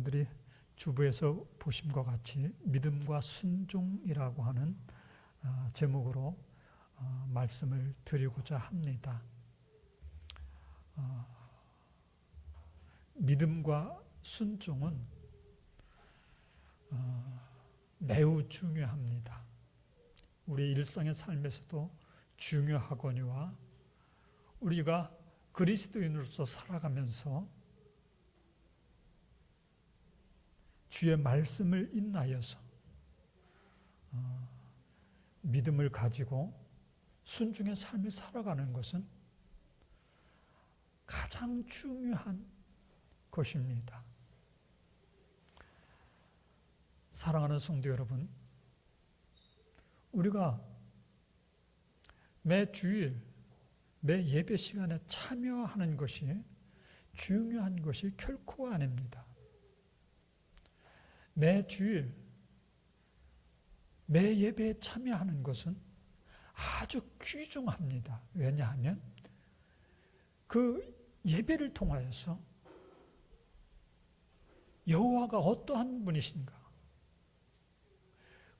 여러분들이 주부에서 보신 것 같이 믿음과 순종이라고 하는 어, 제목으로 어, 말씀을 드리고자 합니다. 어, 믿음과 순종은 어, 매우 중요합니다. 우리 일상의 삶에서도 중요하거니와 우리가 그리스도인으로서 살아가면서 주의 말씀을 인하여서 어, 믿음을 가지고 순종의 삶을 살아가는 것은 가장 중요한 것입니다. 사랑하는 성도 여러분, 우리가 매 주일, 매 예배 시간에 참여하는 것이 중요한 것이 결코 아닙니다. 매 주일, 매 예배에 참여하는 것은 아주 귀중합니다. 왜냐하면 그 예배를 통하여서 여호와가 어떠한 분이신가?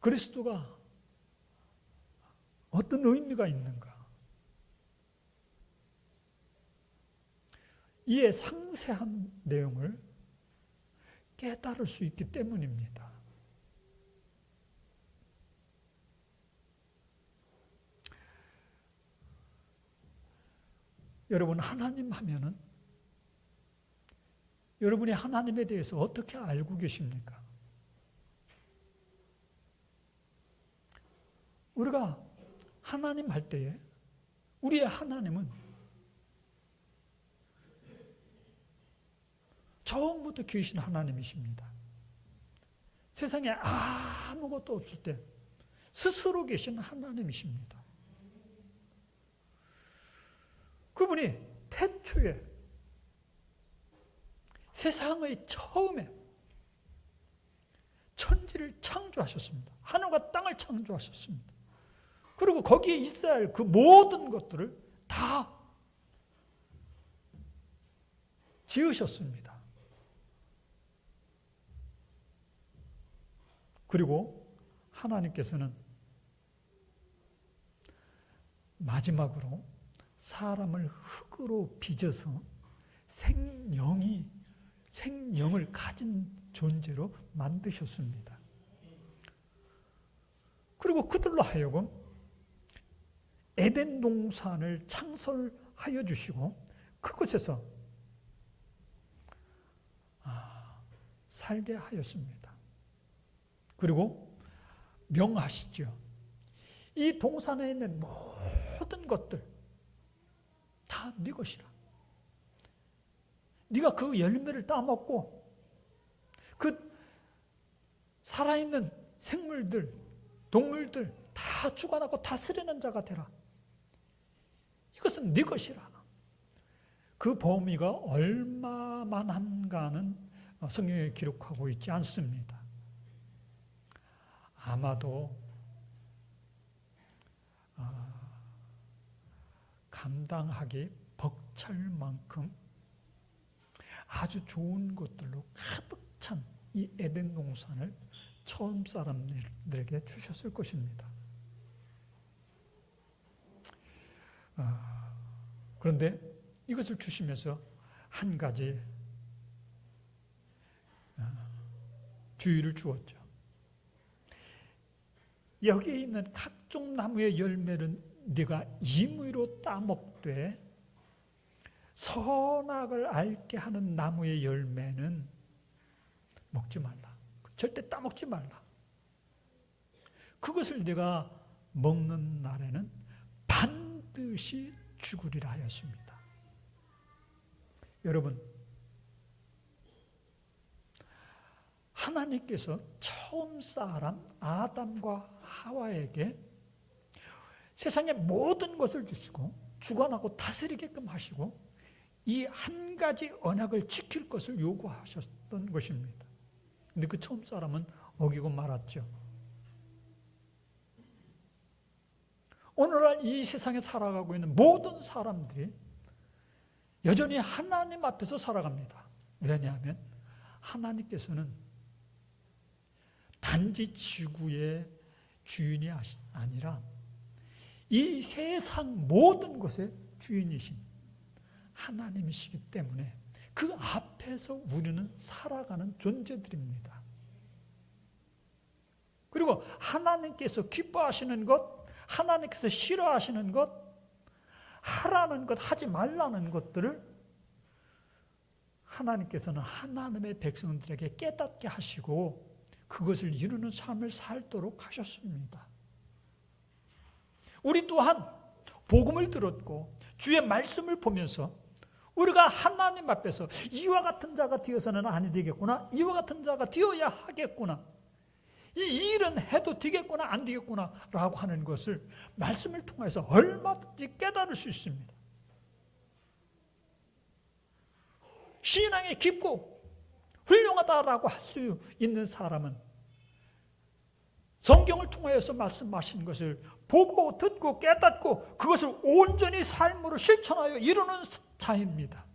그리스도가 어떤 의미가 있는가? 이에 상세한 내용을 깨달을 수 있기 때문입니다. 여러분, 하나님 하면은 여러분이 하나님에 대해서 어떻게 알고 계십니까? 우리가 하나님 할 때에 우리의 하나님은 처음부터 계신 하나님이십니다. 세상에 아무것도 없을 때 스스로 계신 하나님이십니다. 그분이 태초에 세상의 처음에 천지를 창조하셨습니다. 하늘과 땅을 창조하셨습니다. 그리고 거기에 있어야 할 그 모든 것들을 다 지으셨습니다. 그리고 하나님께서는 마지막으로 사람을 흙으로 빚어서 생명이 생명을 가진 존재로 만드셨습니다. 그리고 그들로 하여금 에덴 동산을 창설하여 주시고 그곳에서 아, 살게 하였습니다. 그리고 명하시죠. 이 동산에 있는 모든 것들 다 네 것이라. 네가 그 열매를 따먹고 그 살아있는 생물들, 동물들 다 주관하고 다스리는 자가 되라. 이것은 네 것이라. 그 범위가 얼마만한가는 성경에 기록하고 있지 않습니다. 아마도 아, 감당하기 벅찰 만큼 아주 좋은 것들로 가득 찬 이 에덴 동산을 처음 사람들에게 주셨을 것입니다. 아, 그런데 이것을 주시면서 한 가지 아, 주의를 주었죠. 여기에 있는 각종 나무의 열매는 네가 임의로 따먹되 선악을 알게 하는 나무의 열매는 먹지 말라. 절대 따먹지 말라. 그것을 네가 먹는 날에는 반드시 죽으리라 하였습니다. 여러분, 하나님께서 처음 사람 아담과 하와에게 세상의 모든 것을 주시고 주관하고 다스리게끔 하시고 이 한 가지 언약을 지킬 것을 요구하셨던 것입니다. 근데 그 처음 사람은 어기고 말았죠. 오늘날 이 세상에 살아가고 있는 모든 사람들이 여전히 하나님 앞에서 살아갑니다. 왜냐하면 하나님께서는 단지 지구의 주인이 아니라 이 세상 모든 것의 주인이신 하나님이시기 때문에 그 앞에서 우리는 살아가는 존재들입니다. 그리고 하나님께서 기뻐하시는 것, 하나님께서 싫어하시는 것, 하라는 것, 하지 말라는 것들을 하나님께서는 하나님의 백성들에게 깨닫게 하시고 그것을 이루는 삶을 살도록 하셨습니다. 우리 또한 복음을 들었고 주의 말씀을 보면서 우리가 하나님 앞에서 이와 같은 자가 되어서는 아니 되겠구나. 이와 같은 자가 되어야 하겠구나. 이 일은 해도 되겠구나 안 되겠구나 라고 하는 것을 말씀을 통해서 얼마든지 깨달을 수 있습니다. 신앙이 깊고 훌륭하다라고 할 수 있는 사람은 성경을 통하여서 말씀하신 것을 보고 듣고 깨닫고 그것을 온전히 삶으로 실천하여 이루는 자입니다.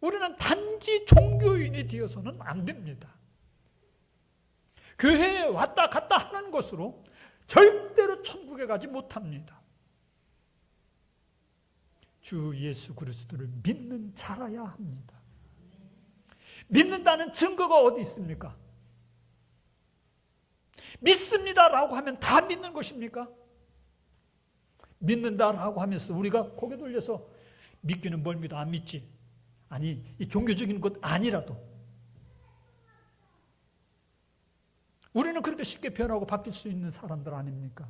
우리는 단지 종교인이 되어서는 안 됩니다. 교회에 왔다 갔다 하는 것으로 절대로 천국에 가지 못합니다. 주 예수 그리스도를 믿는 자라야 합니다. 믿는다는 증거가 어디 있습니까? 믿습니다라고 하면 다 믿는 것입니까? 믿는다라고 하면서 우리가 고개 돌려서 믿기는 뭘 믿어 안 믿지? 아니 이 종교적인 것 아니라도 우리는 그렇게 쉽게 변하고 바뀔 수 있는 사람들 아닙니까?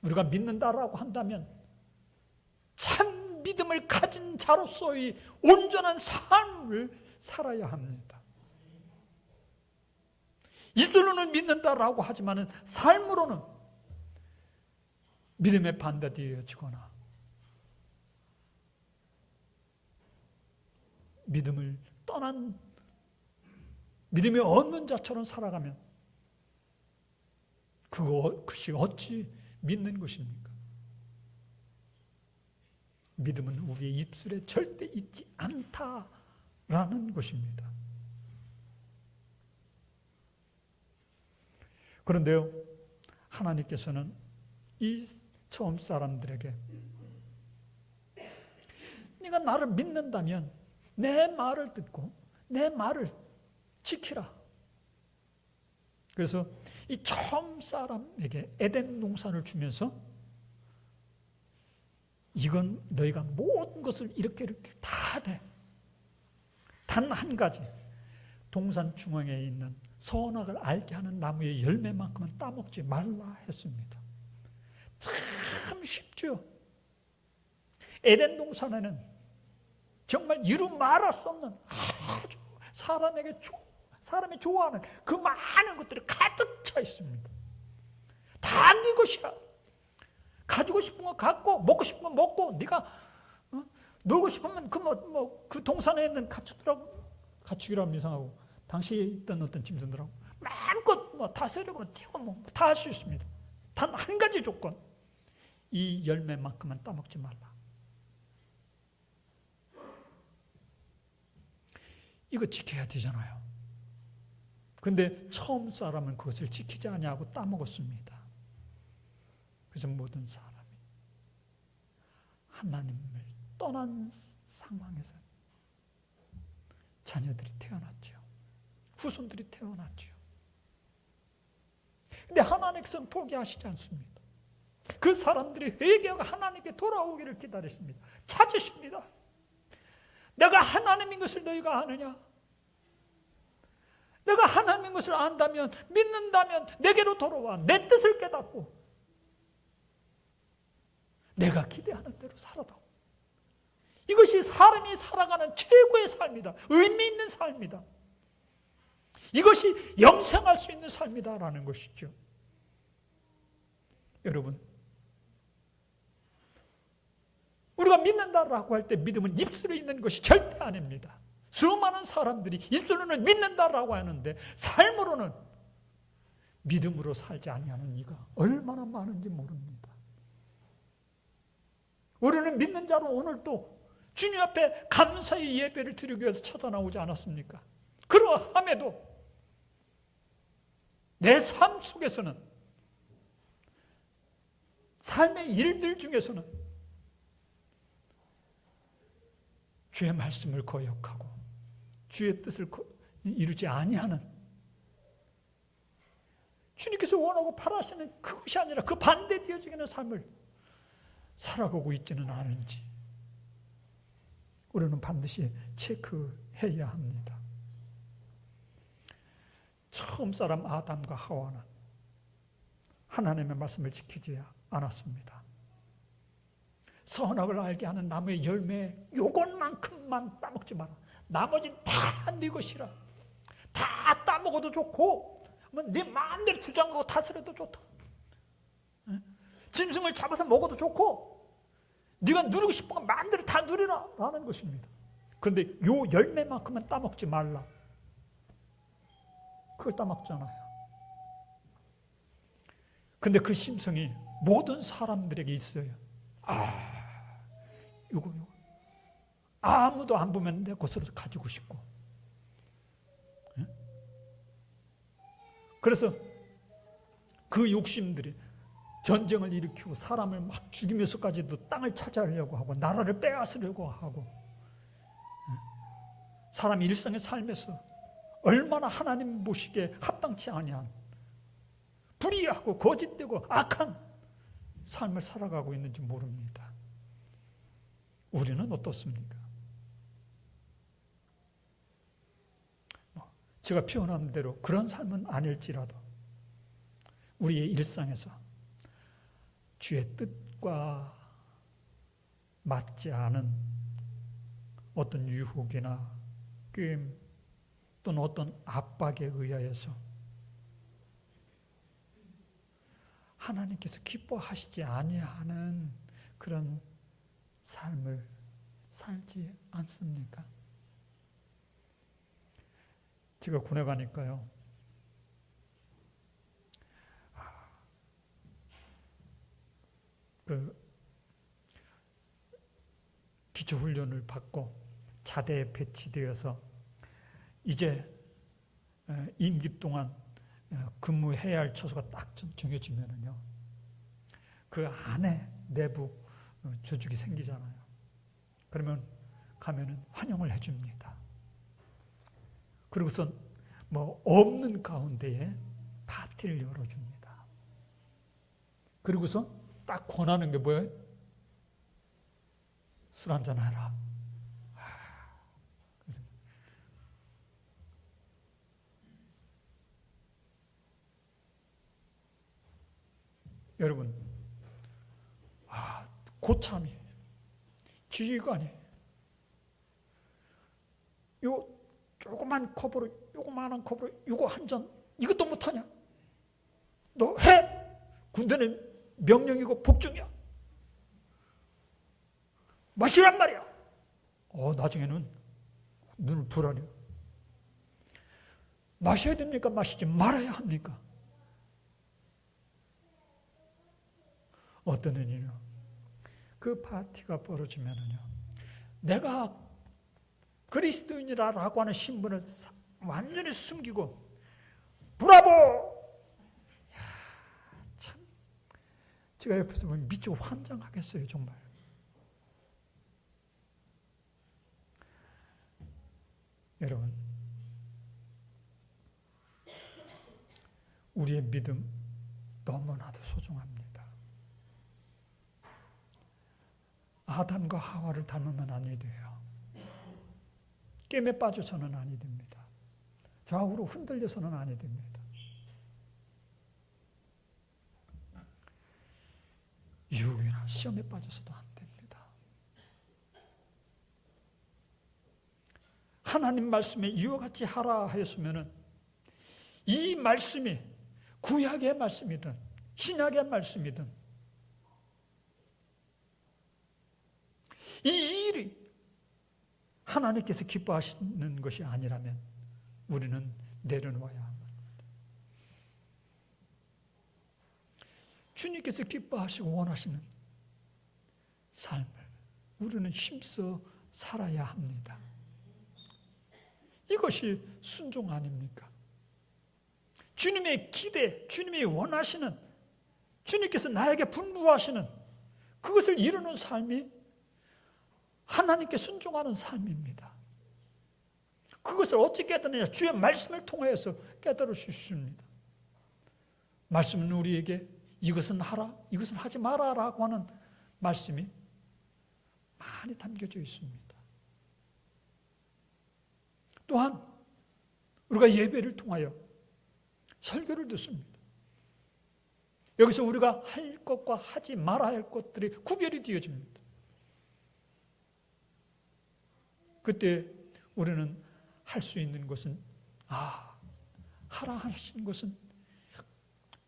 우리가 믿는다라고 한다면 참 믿음을 가진 자로서의 온전한 삶을 살아야 합니다. 이들로는 믿는다라고 하지만은 삶으로는 믿음에 반대되어지거나 믿음을 떠난 믿음이 없는 자처럼 살아가면 그것이 어찌 믿는 것입니까? 믿음은 우리의 입술에 절대 있지 않다라는 것입니다. 그런데요, 하나님께서는 이 처음 사람들에게 네가 나를 믿는다면 내 말을 듣고 내 말을 지키라. 그래서 이 처음 사람에게 에덴 동산을 주면서 이건 너희가 모든 것을 이렇게 이렇게 다 돼. 단 한 가지. 동산 중앙에 있는 선악을 알게 하는 나무의 열매만큼은 따먹지 말라 했습니다. 참 쉽죠. 에덴 동산에는 정말 이루 말할 수 없는 아주 사람에게 조, 사람이 좋아하는 그 많은 것들이 가득 차 있습니다. 다네 것이야. 가지고 싶은 거 갖고 먹고 싶은 거 먹고 네가 어? 놀고 싶으면 그 뭐 뭐 그 동산에 있는 가축들하고 가축이라면 이상하고 당시에 있던 어떤 짐승들하고 마음껏 뭐 다스리고 뛰고 뭐 다 할 수 있습니다. 단 한 가지 조건 이 열매만큼은 따먹지 말라. 이거 지켜야 되잖아요. 근데 처음 사람은 그것을 지키지 아니하고 따먹었습니다. 그래서 모든 사람이 하나님을 떠난 상황에서 자녀들이 태어났죠. 후손들이 태어났죠. 근데 하나님께서는 포기하시지 않습니다. 그 사람들이 회개하고 하나님께 돌아오기를 기다리십니다. 찾으십니다. 내가 하나님인 것을 너희가 아느냐? 내가 하나님인 것을 안다면 믿는다면 내게로 돌아와 내 뜻을 깨닫고 내가 기대하는 대로 살아다. 이것이 사람이 살아가는 최고의 삶이다. 의미 있는 삶이다. 이것이 영생할 수 있는 삶이다라는 것이죠. 여러분, 우리가 믿는다라고 할 때 믿음은 입술에 있는 것이 절대 아닙니다. 수많은 사람들이 입술로는 믿는다라고 하는데 삶으로는 믿음으로 살지 아니하는 이가 얼마나 많은지 모릅니다. 우리는 믿는 자로 오늘 또 주님 앞에 감사의 예배를 드리기 위해서 찾아나오지 않았습니까? 그러함에도 내 삶 속에서는 삶의 일들 중에서는 주의 말씀을 거역하고 주의 뜻을 거- 이루지 아니하는 주님께서 원하고 바라시는 그것이 아니라 그 반대 되어지는 삶을 살아가고 있지는 않은지 우리는 반드시 체크해야 합니다. 처음 사람 아담과 하와는 하나님의 말씀을 지키지 않았습니다. 선악을 알게 하는 나무의 열매 요것만큼만 따먹지 마라. 나머지는 다네 것이라. 다 따먹어도 좋고 뭐네 마음대로 주장하고 다스려도 좋다. 응? 짐승을 잡아서 먹어도 좋고 네가 누리고 싶은 거 마음대로 다 누리라 라는 것입니다. 그런데 요 열매만큼은 따먹지 말라. 그걸 따먹잖아요. 근데 그 심성이 모든 사람들에게 있어요. 아, 요거, 요거. 아무도 안 보면 내 것으로 가지고 싶고. 예? 그래서 그 욕심들이 전쟁을 일으키고 사람을 막 죽이면서까지도 땅을 차지하려고 하고 나라를 빼앗으려고 하고 예? 사람이 일상의 삶에서 얼마나 하나님 보시기에 합당치 아니한 불의하고 거짓되고 악한 삶을 살아가고 있는지 모릅니다. 우리는 어떻습니까? 뭐, 제가 표현한 대로 그런 삶은 아닐지라도 우리의 일상에서 주의 뜻과 맞지 않은 어떤 유혹이나 꾀임 또는 어떤 압박에 의하여서 하나님께서 기뻐하시지 아니하는 그런 삶을 살지 않습니까? 제가 군에 가니까요. 그 기초 훈련을 받고 자대에 배치되어서 이제 에, 임기 동안 어, 근무해야 할 처소가 딱 정- 정해지면은요. 그 안에 내부 어, 조직이 생기잖아요. 그러면 가면은 환영을 해줍니다. 그리고선 뭐 없는 가운데에 파티를 열어줍니다. 그리고서 딱 권하는 게 뭐예요? 술 한잔 하라. 여러분, 아, 고참이, 지휘관이, 요 조그만 컵으로, 요거만한 컵으로, 요거 한 잔, 이것도 못하냐? 너 해! 군대는 명령이고 복종이야. 마시란 말이야. 어, 나중에는 눈을 불하려. 마셔야 됩니까? 마시지 말아야 합니까? 어떤 일이요? 그 파티가 벌어지면은요, 내가 그리스도인이라고 하는 신분을 사- 완전히 숨기고, 브라보! 야, 참, 제가 옆에서 보면 미치고 환장하겠어요, 정말. 여러분, 우리의 믿음 너무나도 소중합니다. 아담과 하와를 닮으면 아니 돼요. 게임에 빠져서는 아니 됩니다. 좌우로 흔들려서는 아니 됩니다. 유혹이나 시험에 빠져서도 안 됩니다. 하나님 말씀에 이와 같이 하라 하였으면은 이 말씀이 구약의 말씀이든 신약의 말씀이든 이 일이 하나님께서 기뻐하시는 것이 아니라면 우리는 내려놓아야 합니다. 주님께서 기뻐하시고 원하시는 삶을 우리는 힘써 살아야 합니다. 이것이 순종 아닙니까? 주님의 기대, 주님이 원하시는, 주님께서 나에게 분부하시는 그것을 이루는 삶이 하나님께 순종하는 삶입니다. 그것을 어떻게 깨달느냐? 주의 말씀을 통하여서 깨달을 수 있습니다. 말씀은 우리에게 이것은 하라, 이것은 하지 마라라고 하는 말씀이 많이 담겨져 있습니다. 또한 우리가 예배를 통하여 설교를 듣습니다. 여기서 우리가 할 것과 하지 말아야 할 것들이 구별이 되어집니다. 그때 우리는 할 수 있는 것은 아 하라 하신 것은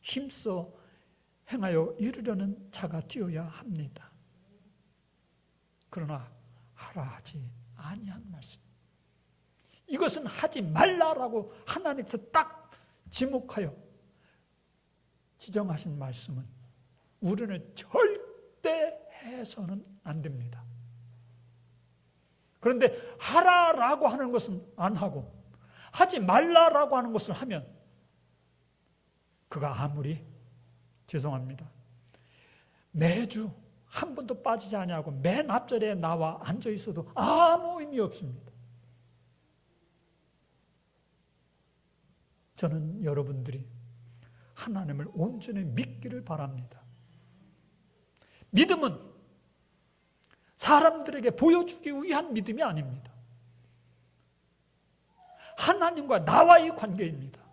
힘써 행하여 이루려는 자가 되어야 합니다. 그러나 하라 하지 아니한 말씀. 이것은 하지 말라라고 하나님께서 딱 지목하여 지정하신 말씀은 우리는 절대 해서는 안 됩니다. 그런데 하라라고 하는 것은 안 하고 하지 말라라고 하는 것을 하면 그가 아무리 죄송합니다. 매주 한 번도 빠지지 않냐고 맨 앞자리에 나와 앉아 있어도 아무 의미 없습니다. 저는 여러분들이 하나님을 온전히 믿기를 바랍니다. 믿음은 사람들에게 보여주기 위한 믿음이 아닙니다. 하나님과 나와의 관계입니다.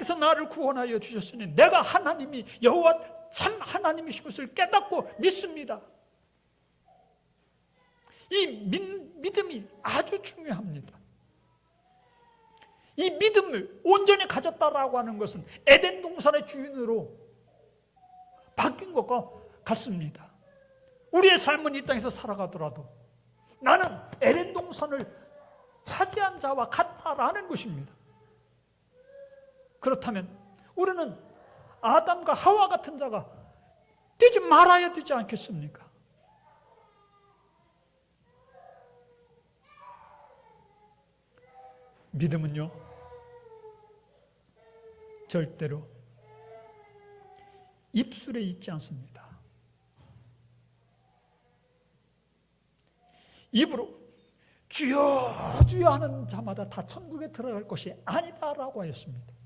하나님께서 나를 구원하여 주셨으니 내가 하나님이 여호와 참 하나님이신 것을 깨닫고 믿습니다. 이 믿 음이 아주 중요합니다. 이 믿음을 온전히 가졌다라고 하는 것은 에덴 동산의 주인으로 바뀐 것과 같습니다. 우리의 삶은 이 땅에서 살아가더라도 나는 에덴 동산을 차지한 자와 같다라는 것입니다. 그렇다면 우리는 아담과 하와 같은 자가 되지 말아야 되지 않겠습니까? 믿음은요, 절대로 입술에 있지 않습니다. 입으로 주여 주여 하는 자마다 다 천국에 들어갈 것이 아니다라고 하였습니다.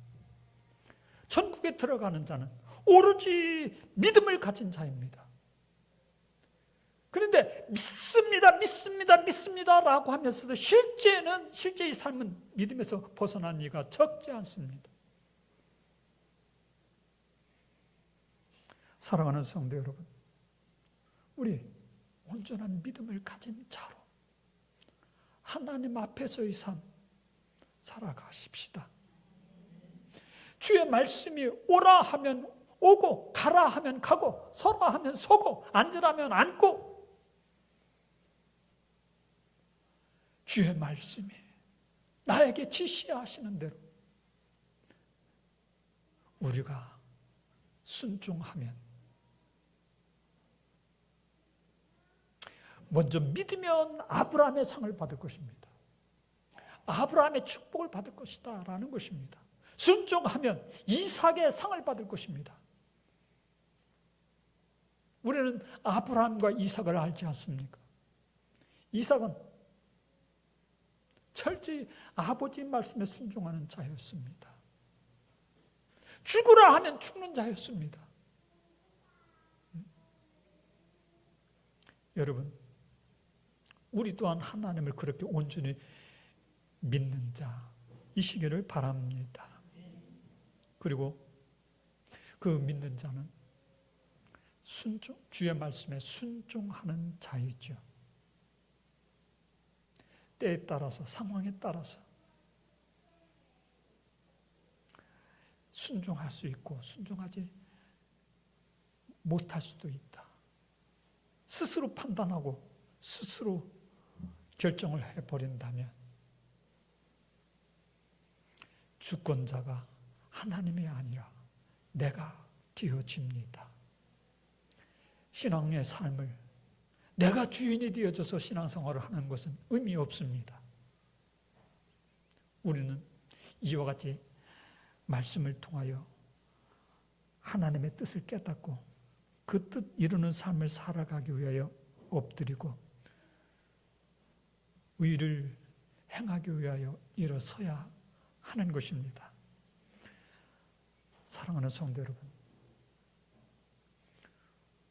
천국에 들어가는 자는 오로지 믿음을 가진 자입니다. 그런데 믿습니다, 믿습니다, 믿습니다라고 하면서도 실제는 실제의 삶은 믿음에서 벗어난 이가 적지 않습니다. 사랑하는 성도 여러분, 우리 온전한 믿음을 가진 자로 하나님 앞에서의 삶 살아가십시다. 주의 말씀이 오라 하면 오고 가라 하면 가고 서라 하면 서고 앉으라면 앉고 주의 말씀이 나에게 지시하시는 대로 우리가 순종하면 먼저 믿으면 아브라함의 상을 받을 것입니다. 아브라함의 축복을 받을 것이다 라는 것입니다. 순종하면 이삭의 상을 받을 것입니다. 우리는 아브라함과 이삭을 알지 않습니까? 이삭은 철저히 아버지 말씀에 순종하는 자였습니다. 죽으라 하면 죽는 자였습니다. 음? 여러분, 우리 또한 하나님을 그렇게 온전히 믿는 자 이 시기를 바랍니다. 그리고 그 믿는 자는 순종, 주의 말씀에 순종하는 자이죠. 때에 따라서, 상황에 따라서 순종할 수 있고, 순종하지 못할 수도 있다. 스스로 판단하고, 스스로 결정을 해버린다면 주권자가 하나님이 아니라 내가 되어집니다. 신앙의 삶을 내가 주인이 되어져서 신앙생활을 하는 것은 의미 없습니다. 우리는 이와 같이 말씀을 통하여 하나님의 뜻을 깨닫고 그 뜻 이루는 삶을 살아가기 위하여 엎드리고 의를 행하기 위하여 일어서야 하는 것입니다. 사랑하는 성도 여러분,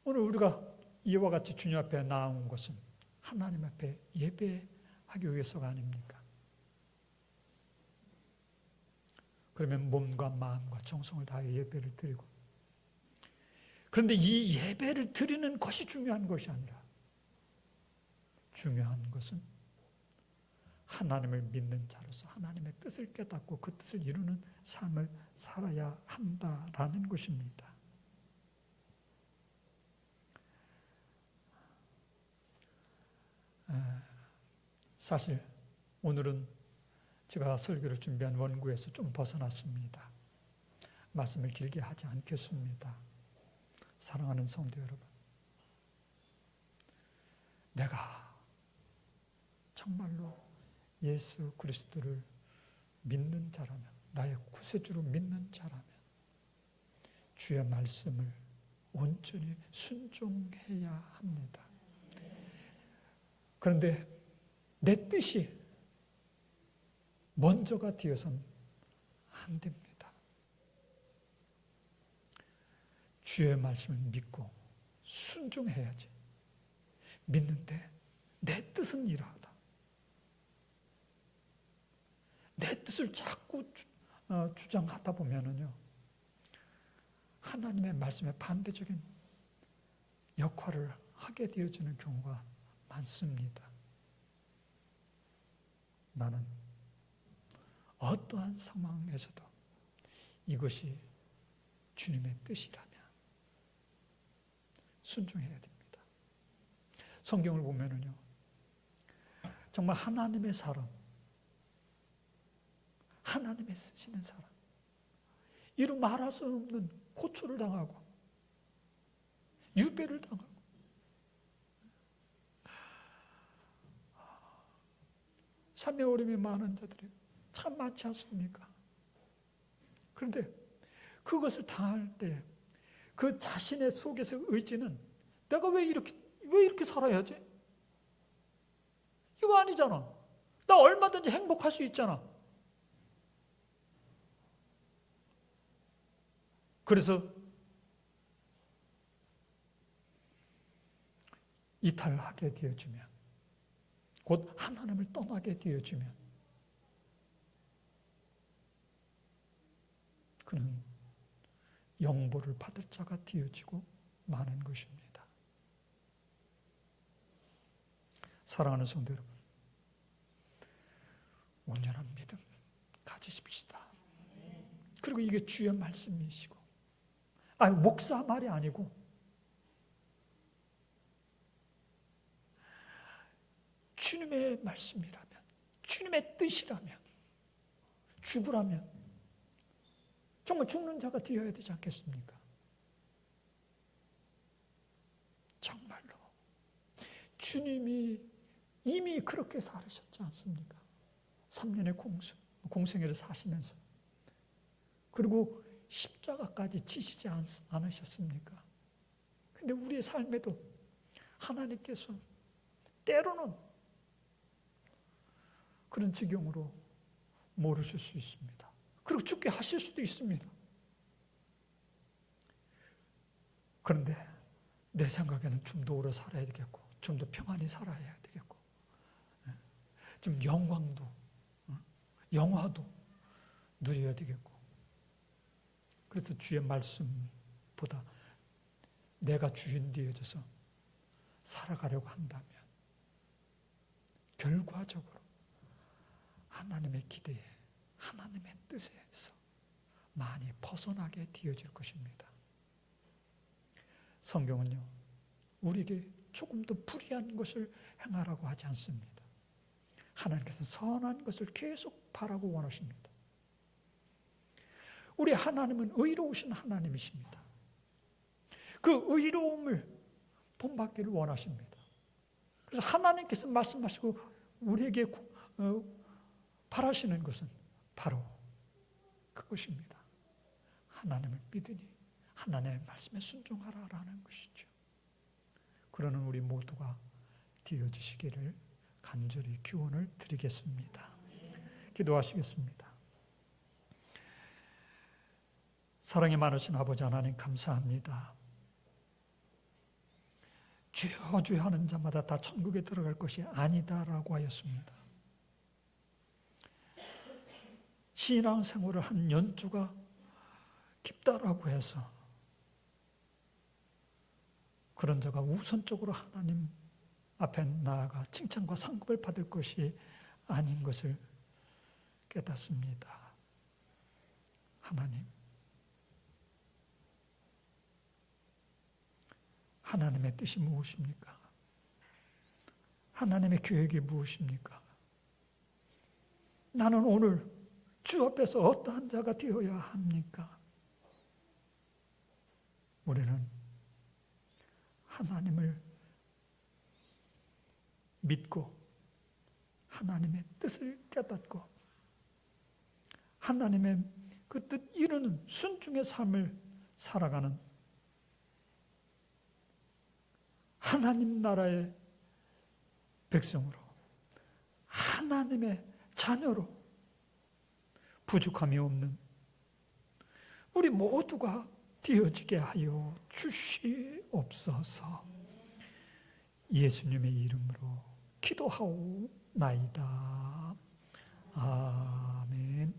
오늘 우리가 이와 같이 주님 앞에 나온 것은 하나님 앞에 예배하기 위해서가 아닙니까? 그러면 몸과 마음과 정성을 다해 예배를 드리고 그런데 이 예배를 드리는 것이 중요한 것이 아니라 중요한 것은 하나님을 믿는 자로서 하나님의 뜻을 깨닫고 그 뜻을 이루는 삶을 살아야 한다라는 것입니다. 사실 오늘은 제가 설교를 준비한 원구에서 좀 벗어났습니다. 말씀을 길게 하지 않겠습니다. 사랑하는 성도 여러분, 내가 정말로 예수 그리스도를 믿는 자라면, 나의 구세주로 믿는 자라면, 주의 말씀을 온전히 순종해야 합니다. 그런데 내 뜻이 먼저가 되어선 안 됩니다. 주의 말씀을 믿고 순종해야지. 믿는데 내 뜻은 이러하다. 내 뜻을 자꾸 주, 어, 주장하다 보면은요, 하나님의 말씀에 반대적인 역할을 하게 되어지는 경우가 많습니다. 나는 어떠한 상황에서도 이것이 주님의 뜻이라면 순종해야 됩니다. 성경을 보면은요, 정말 하나님의 사람, 하나님의 쓰시는 사람, 이루 말할 수 없는 고초를 당하고, 유배를 당하고, 삶의 어려움이 많은 자들이 참 많지 않습니까? 그런데 그것을 당할 때 그 자신의 속에서 의지는 내가 왜 이렇게 왜 이렇게 살아야지? 이거 아니잖아. 나 얼마든지 행복할 수 있잖아. 그래서 이탈하게 되어지면 곧 하나님을 떠나게 되어지면 그는 영보를 받을 자가 되어지고 마는 것입니다. 사랑하는 성도 여러분, 온전한 믿음 가지십시다. 그리고 이게 주의 말씀이시고, 아 목사 말이 아니고 주님의 말씀이라면, 주님의 뜻이라면, 죽으라면 정말 죽는 자가 되어야 되지 않겠습니까? 정말로 주님이 이미 그렇게 살으셨지 않습니까? 3년의 공수, 공생애를 사시면서 그리고 십자가까지 지시지 않, 않으셨습니까? 근데 우리의 삶에도 하나님께서 때로는 그런 지경으로 모르실 수 있습니다. 그리고 죽게 하실 수도 있습니다. 그런데 내 생각에는 좀 더 오래 살아야 되겠고, 좀 더 평안히 살아야 되겠고, 예. 좀 영광도, 어? 영화도 누려야 되겠고. 그래서 주의 말씀보다 내가 주인 되어져서 살아가려고 한다면, 결과적으로 하나님의 기대에 하나님의 뜻에서 많이 벗어나게 되어질 것입니다. 성경은요, 우리에게 조금 더 불의한 것을 행하라고 하지 않습니다. 하나님께서 선한 것을 계속 바라고 원하십니다. 우리 하나님은 의로우신 하나님이십니다. 그 의로움을 본받기를 원하십니다. 그래서 하나님께서 말씀하시고 우리에게 구- 어, 바라시는 것은 바로 그것입니다. 하나님을 믿으니 하나님의 말씀에 순종하라라는 것이죠. 그러는 우리 모두가 되어지시기를 간절히 기원을 드리겠습니다. 기도하시겠습니다. 사랑이 많으신 아버지 하나님 감사합니다. 주여 하는 자마다 다 천국에 들어갈 것이 아니다라고 하였습니다. 신앙 생활을 한 연주가 깊다라고 해서 그런 자가 우선적으로 하나님 앞에 나아가 칭찬과 상급을 받을 것이 아닌 것을 깨닫습니다. 하나님, 하나님의 뜻이 무엇입니까? 하나님의 계획이 무엇입니까? 나는 오늘 주 앞에서 어떠한 자가 되어야 합니까? 우리는 하나님을 믿고 하나님의 뜻을 깨닫고 하나님의 그 뜻 이루는 순종의 삶을 살아가는 하나님 나라의 백성으로 하나님의 자녀로 부족함이 없는 우리 모두가 되어지게 하여 주시옵소서. 예수님의 이름으로 기도하오나이다. 아멘.